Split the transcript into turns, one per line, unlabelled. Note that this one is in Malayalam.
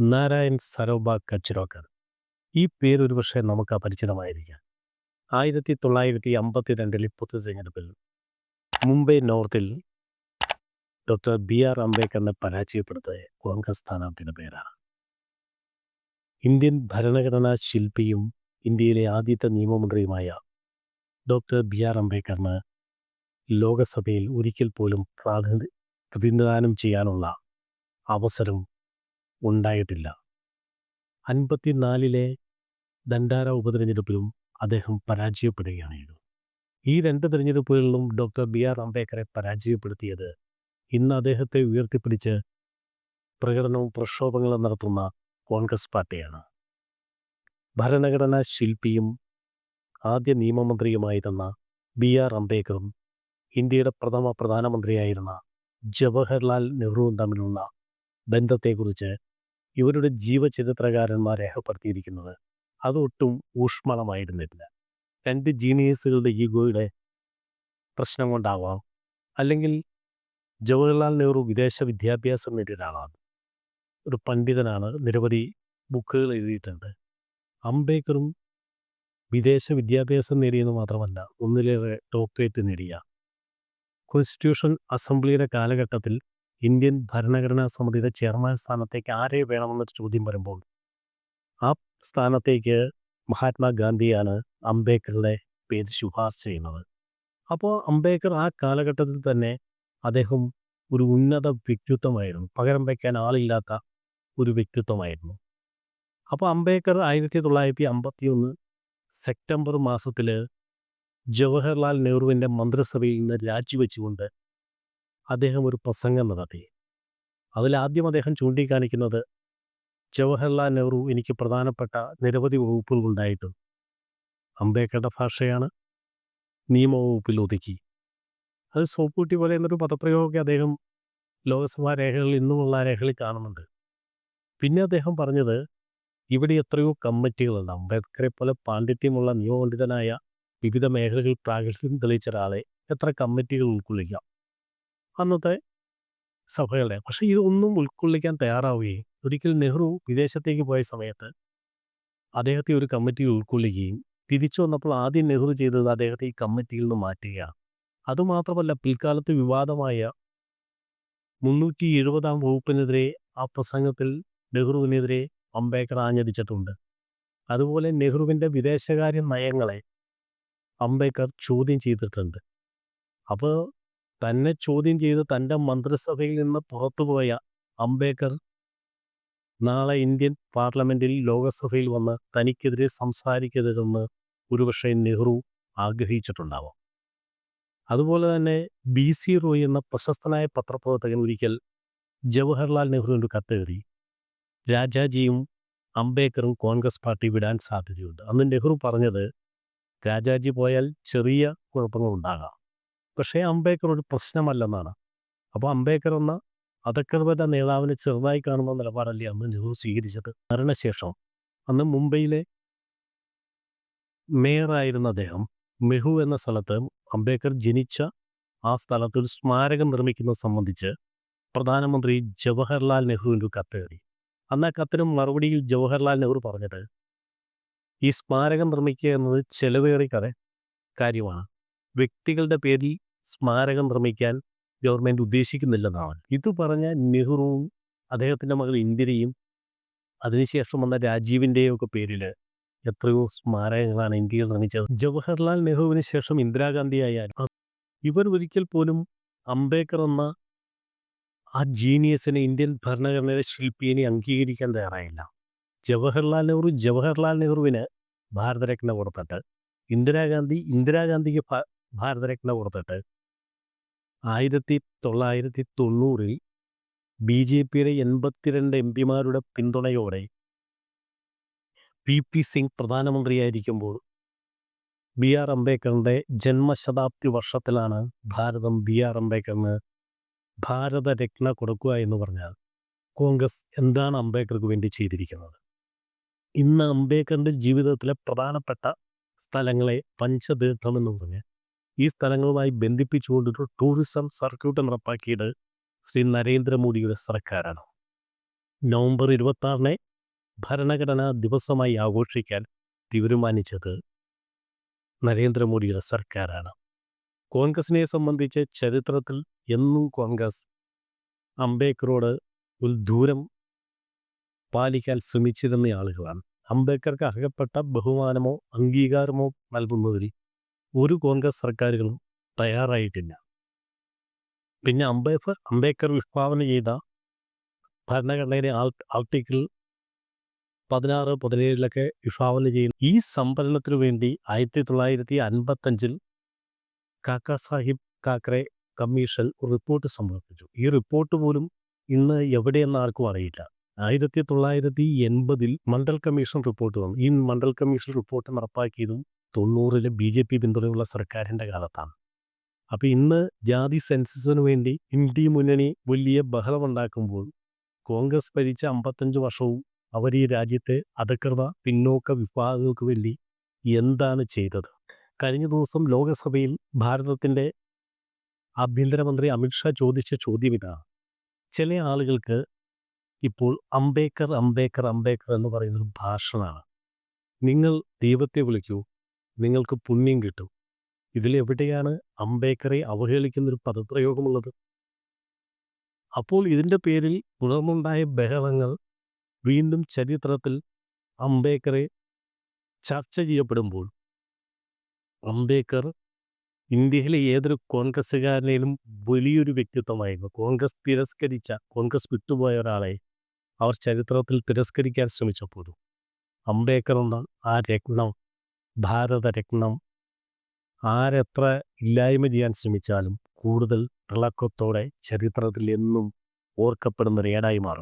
നാരായൺ സരോബ കച്ചിരോക്കർ ഈ പേര് ഒരുപക്ഷെ നമുക്ക് അപരിചിതമായിരിക്കാം. ആയിരത്തി തൊള്ളായിരത്തി അമ്പത്തി രണ്ടിൽ പൊതു തിരഞ്ഞെടുപ്പിൽ മുംബൈ നോർത്തിൽ ഡോക്ടർ ബി ആർ അംബേദ്കറിനെ പരാജയപ്പെടുത്തിയ കോൺഗ്രസ് സ്ഥാനാർത്ഥിയുടെ പേരാണ്. ഇന്ത്യൻ ഭരണഘടനാ ശില്പിയും ഇന്ത്യയിലെ ആദ്യത്തെ നിയമമന്ത്രിയുമായ ഡോക്ടർ ബി ആർ അംബേദ്കറിന് ലോകസഭയിൽ ഒരിക്കൽ പോലും പ്രാതിനിധി പ്രതിനിധാനം ചെയ്യാനുള്ള അവസരം ഉണ്ടായിട്ടില്ല. അൻപത്തിനാലിലെ ദണ്ഡാര ഉപതെരഞ്ഞെടുപ്പിലും അദ്ദേഹം പരാജയപ്പെടുകയാണ് ഈ രണ്ട് തിരഞ്ഞെടുപ്പുകളിലും ഡോക്ടർ ബി ആർ അംബേദ്കറെ പരാജയപ്പെടുത്തിയത് ഇന്ന് അദ്ദേഹത്തെ ഉയർത്തിപ്പിടിച്ച് പ്രകടനവും പ്രക്ഷോഭങ്ങളും നടത്തുന്ന കോൺഗ്രസ് പാർട്ടിയാണ്. ഭരണഘടനാ ശില്പിയും ആദ്യ നിയമമന്ത്രിയുമായിരുന്ന ബി ആർ അംബേദ്കറും ഇന്ത്യയുടെ പ്രഥമ പ്രധാനമന്ത്രിയായിരുന്ന ജവഹർലാൽ നെഹ്റുവും തമ്മിലുള്ള ബന്ധത്തെക്കുറിച്ച് ഇവരുടെ ജീവചരിത്രകാരന്മാർ രേഖപ്പെടുത്തിയിരിക്കുന്നത് അതൊട്ടും ഊഷ്മളമായിരുന്നില്ല. രണ്ട് ജീനിയസുകളുടെ ഈഗോയുടെ പ്രശ്നം കൊണ്ടാവാം. അല്ലെങ്കിൽ ജവഹർലാൽ നെഹ്റു വിദേശ വിദ്യാഭ്യാസം നേടിയ ഒരാളാണ് ഒരു പണ്ഡിതനാണ്. നിരവധി ബുക്കുകൾ എഴുതിയിട്ടുണ്ട്. അംബേദ്കറും വിദേശ വിദ്യാഭ്യാസം നേടിയെന്ന് മാത്രമല്ല ഒന്നിലേറെ ഡോക്ടറേറ്റ് നേടിയ. കോൺസ്റ്റിറ്റ്യൂഷൻ അസംബ്ലിയുടെ കാലഘട്ടത്തിൽ ഇന്ത്യൻ ഭരണഘടനാ സമിതിയുടെ ചെയർമാൻ സ്ഥാനത്തേക്ക് ആരെ വേണമെന്നൊരു ചോദ്യം വരുമ്പോൾ ആ സ്ഥാനത്തേക്ക് മഹാത്മാഗാന്ധിയാണ് അംബേദ്കറുടെ പേര് ശുപാർശ ചെയ്യുന്നത്. അപ്പോൾ അംബേദ്കർ ആ കാലഘട്ടത്തിൽ തന്നെ അദ്ദേഹം ഒരു ഉന്നത വ്യക്തിത്വമായിരുന്നു. പകരം വയ്ക്കാൻ ആളില്ലാത്ത ഒരു വ്യക്തിത്വമായിരുന്നു. അപ്പോൾ അംബേദ്കർ ആയിരത്തി തൊള്ളായിരത്തി അമ്പത്തി ഒന്ന് സെപ്റ്റംബർ മാസത്തിൽ ജവഹർലാൽ നെഹ്റുവിന്റെ മന്ത്രിസഭയിൽ നിന്ന് രാജിവെച്ചുകൊണ്ട് അദ്ദേഹം ഒരു പ്രസംഗം നടത്തി. അതിലാദ്യം അദ്ദേഹം ചൂണ്ടിക്കാണിക്കുന്നത് ജവഹർലാൽ നെഹ്റു എനിക്ക് പ്രധാനപ്പെട്ട നിരവധി വകുപ്പുകൾ ഉണ്ടായിട്ടുണ്ട്. അംബേദ്കറുടെ ഭാഷയാണ് നിയമവകുപ്പിൽ ഒതുക്കി. അത് സോപ്പൂട്ടി പോലെ എന്നൊരു പദപ്രയോഗമൊക്കെ അദ്ദേഹം ലോകസഭാ രേഖകളിൽ ഇന്നുമുള്ള രേഖകളിൽ കാണുന്നുണ്ട്. പിന്നെ അദ്ദേഹം പറഞ്ഞത് ഇവിടെ എത്രയോ കമ്മിറ്റികളുണ്ട്. അംബേദ്കറെ പോലെ പാണ്ഡിത്യമുള്ള നിയമപണ്ഡിതനായ വിവിധ മേഖലകളിൽ പ്രാഗൽഭ്യം തെളിയിച്ച ഒരാളെ എത്ര കമ്മിറ്റികൾ ഉൾക്കൊള്ളിക്കാം. അന്നത്തെ സഭകളുടെ. പക്ഷേ ഇതൊന്നും ഉൾക്കൊള്ളിക്കാൻ തയ്യാറാവുകയും ഒരിക്കൽ നെഹ്റു വിദേശത്തേക്ക് പോയ സമയത്ത് അദ്ദേഹത്തെ ഒരു കമ്മിറ്റി ഉൾക്കൊള്ളുകയും തിരിച്ചു വന്നപ്പോൾ ആദ്യം നെഹ്റു ചെയ്തത് അദ്ദേഹത്തെ ഈ കമ്മിറ്റിയിൽ നിന്ന് മാറ്റുകയാണ്. അതുമാത്രമല്ല പിൽക്കാലത്ത് വിവാദമായ മുന്നൂറ്റി എഴുപതാം വകുപ്പിനെതിരെ ആ പ്രസംഗത്തിൽ നെഹ്റുവിനെതിരെ അംബേദ്കർ ആഞ്ഞടിച്ചിട്ടുണ്ട്. അതുപോലെ നെഹ്റുവിന്റെ വിദേശകാര്യ നയങ്ങളെ അംബേദ്കർ ചോദ്യം ചെയ്തിട്ടുണ്ട്. അപ്പോൾ തന്നെ ചോദ്യം ചെയ്ത് തന്റെ മന്ത്രിസഭയിൽ നിന്ന് പുറത്തുപോയ അംബേദ്കർ നാളെ ഇന്ത്യൻ പാർലമെന്റിൽ ലോകസഭയിൽ വന്ന് തനിക്കെതിരെ സംസാരിക്കരുതെന്ന് ഒരുപക്ഷെ നെഹ്റു ആഗ്രഹിച്ചിട്ടുണ്ടാവാം. അതുപോലെ തന്നെ ബി സി റോയ് എന്ന പ്രശസ്തനായ പത്രപ്രവർത്തകൻ ഒരിക്കൽ ജവഹർലാൽ നെഹ്റുവിന്റെ കത്തെഴുതി രാജാജിയും അംബേദ്കറും കോൺഗ്രസ് പാർട്ടി വിടാൻ സാധ്യതയുണ്ട്. അന്ന് നെഹ്റു പറഞ്ഞത് രാജാജി പോയാൽ ചെറിയ കുഴപ്പങ്ങളുണ്ടാകാം. പക്ഷേ അംബേദ്കർ ഒരു പ്രശ്നമല്ലെന്നാണ്. അപ്പോൾ അംബേദ്കർ എന്ന അധകൃത നേതാവിനെ ചെറുതായി കാണുന്ന നിലപാടല്ലേ അന്ന് നെഹ്റു സ്വീകരിച്ചത്? മരണശേഷം അന്ന് മുംബൈയിലെ മേയറായിരുന്ന അദ്ദേഹം മെഹു എന്ന സ്ഥലത്ത് അംബേദ്കർ ജനിച്ച ആ സ്ഥലത്ത് ഒരു സ്മാരകം നിർമ്മിക്കുന്നത് സംബന്ധിച്ച് പ്രധാനമന്ത്രി ജവഹർലാൽ നെഹ്റുവിന്റെ കത്ത് എഴുതി അന്ന് ആ കത്തിന് മറുപടിയിൽ ജവഹർലാൽ നെഹ്റു പറഞ്ഞത് ഈ സ്മാരകം നിർമ്മിക്കുക എന്നത് ചെലവേറിയ കാര്യമാണ്. വ്യക്തികളുടെ പേരിൽ സ്മാരകം നിർമ്മിക്കാൻ ഗവൺമെന്റ് ഉദ്ദേശിക്കുന്നില്ലെന്നാണ്. ഇത് പറഞ്ഞ നെഹ്റുവും അദ്ദേഹത്തിന്റെ മകൾ ഇന്ദിരയും അതിനുശേഷം വന്ന രാജീവിന്റെയും ഒക്കെ പേരിൽ എത്രയോ സ്മാരകങ്ങളാണ് ഇന്ത്യയിൽ നിർമ്മിച്ചത്. ജവഹർലാൽ നെഹ്റുവിന് ശേഷം ഇന്ദിരാഗാന്ധി ആയാലും ഇവർ ഒരിക്കൽ പോലും അംബേദ്കർ എന്ന ആ ജീനിയസിനെ ഇന്ത്യൻ ഭരണഘടനയുടെ ശില്പിയെ അംഗീകരിക്കാൻ തയ്യാറായില്ല. ജവഹർലാൽ നെഹ്റു ജവഹർലാൽ നെഹ്റുവിന് ഭാരതരത്ന കൊടുത്തിട്ട് ഇന്ദിരാഗാന്ധി ഇന്ദിരാഗാന്ധിക്ക് ഭാരതരത്ന കൊടുത്തിട്ട് ആയിരത്തി തൊള്ളായിരത്തി തൊണ്ണൂറിൽ ബി ജെ പിയുടെ എൺപത്തിരണ്ട് എം പിമാരുടെ പിന്തുണയോടെ പി പി സിംഗ് പ്രധാനമന്ത്രിയായിരിക്കുമ്പോൾ ബി ആർ അംബേദ്കറിന്റെ ജന്മശതാബ്ദി വർഷത്തിലാണ് ഭാരതം ബി ആർ അംബേദ്കറിന് ഭാരതരത്ന കൊടുക്കുക എന്ന് പറഞ്ഞാൽ കോൺഗ്രസ് എന്താണ് അംബേദ്കർക്ക് വേണ്ടി ചെയ്തിരിക്കുന്നത്? ഇന്ന് അംബേദ്കറിന്റെ ജീവിതത്തിലെ പ്രധാനപ്പെട്ട സ്ഥലങ്ങളെ പഞ്ചതീർത്ഥം എന്ന് പറഞ്ഞ് ഈ സ്ഥലങ്ങളുമായി ബന്ധിപ്പിച്ചുകൊണ്ടൊരു ടൂറിസം സർക്യൂട്ട് നടപ്പാക്കിയത് ശ്രീ നരേന്ദ്രമോദിയുടെ സർക്കാരാണ്. നവംബർ ഇരുപത്താറിനെ ഭരണഘടനാ ദിവസമായി ആഘോഷിക്കാൻ തീരുമാനിച്ചത് നരേന്ദ്രമോദിയുടെ സർക്കാരാണ്. കോൺഗ്രസിനെ സംബന്ധിച്ച് ചരിത്രത്തിൽ എന്നും കോൺഗ്രസ് അംബേദ്കറോട് ഒരു ദൂരം പാലിക്കാൻ ശ്രമിച്ചിരുന്ന ആളുകളാണ്. അംബേദ്കർക്ക് അർഹപ്പെട്ട ബഹുമാനമോ അംഗീകാരമോ നൽകുന്നതിൽ ഒരു കോൺഗ്രസ് സർക്കാരുകളും തയ്യാറായിട്ടില്ല. പിന്നെ അംബേദ്കർ അംബേദ്കർ വിഭാവന ചെയ്ത ഭരണഘടനയിലെ ആൾ ആർട്ടിക്കിൾ പതിനാറ് പതിനേഴിലൊക്കെ വിഭാവന ചെയ്യുന്ന ഈ സംഭരണത്തിനു വേണ്ടി ആയിരത്തി തൊള്ളായിരത്തി അൻപത്തഞ്ചിൽ കാക്ക സാഹിബ് കാക്കറെ കമ്മീഷൻ റിപ്പോർട്ട് സമർപ്പിച്ചു. ഈ റിപ്പോർട്ട് പോലും ഇന്ന് എവിടെയെന്ന് ആർക്കും അറിയില്ല. ആയിരത്തി തൊള്ളായിരത്തി എൺപതിൽ മണ്ഡൽ കമ്മീഷൻ റിപ്പോർട്ട് വന്നു. ഈ മണ്ഡൽ കമ്മീഷൻ റിപ്പോർട്ട് നടപ്പാക്കിയതും തൊണ്ണൂറിലെ ബി ജെ പി പിന്തുണയുള്ള സർക്കാരിന്റെ കാലത്താണ്. അപ്പോൾ ഇന്ന് ജാതി സെൻസസിന് വേണ്ടി ഇന്ത്യ മുന്നണി വലിയ ബഹളമുണ്ടാക്കുമ്പോൾ കോൺഗ്രസ് ഭരിച്ച അമ്പത്തഞ്ച് വർഷവും അവർ ഈ രാജ്യത്തെ അധകൃത പിന്നോക്ക വിഭാഗങ്ങൾക്ക് വേണ്ടി എന്താണ് ചെയ്തത്? കഴിഞ്ഞ ദിവസം ലോകസഭയിൽ ഭാരതത്തിന്റെ ആഭ്യന്തരമന്ത്രി അമിത്ഷാ ചോദിച്ച ചോദ്യം ഇതാണ് ചില ആളുകൾക്ക് ഇപ്പോൾ അംബേദ്കർ അംബേദ്കർ അംബേദ്കർ എന്ന് പറയുന്നൊരു ഭാഷണമാണ് നിങ്ങൾ ദൈവത്തെ വിളിക്കൂ നിങ്ങൾക്ക് പുണ്യം കിട്ടും. ഇതിലെവിടെയാണ് അംബേദ്കറെ അവഹേളിക്കുന്നൊരു പദപ്രയോഗമുള്ളത്? അപ്പോൾ ഇതിന്റെ പേരിൽ തുടർന്നുണ്ടായ ബഹളങ്ങൾ വീണ്ടും ചരിത്രത്തിൽ അംബേദ്കറെ ചർച്ച ചെയ്യപ്പെടുമ്പോൾ അംബേദ്കർ ഇന്ത്യയിലെ ഏതൊരു കോൺഗ്രസ്സുകാരനേലും വലിയൊരു വ്യക്തിത്വമായിരുന്നു. കോൺഗ്രസ് തിരസ്കരിച്ച കോൺഗ്രസ് വിട്ടുപോയ ഒരാളെ അവർ ചരിത്രത്തിൽ തിരസ്കരിക്കാൻ ശ്രമിച്ചപ്പോഴും അംബേദ്കർ എന്ന ആ രത്നം ഭാരതരത്നം ആരെത്ര ഇല്ലായ്മ ചെയ്യാൻ ശ്രമിച്ചാലും കൂടുതൽ തിളക്കത്തോടെ ചരിത്രത്തിൽ എന്നും ഓർക്കപ്പെടുന്ന ഒരു ഏടായി മാറും.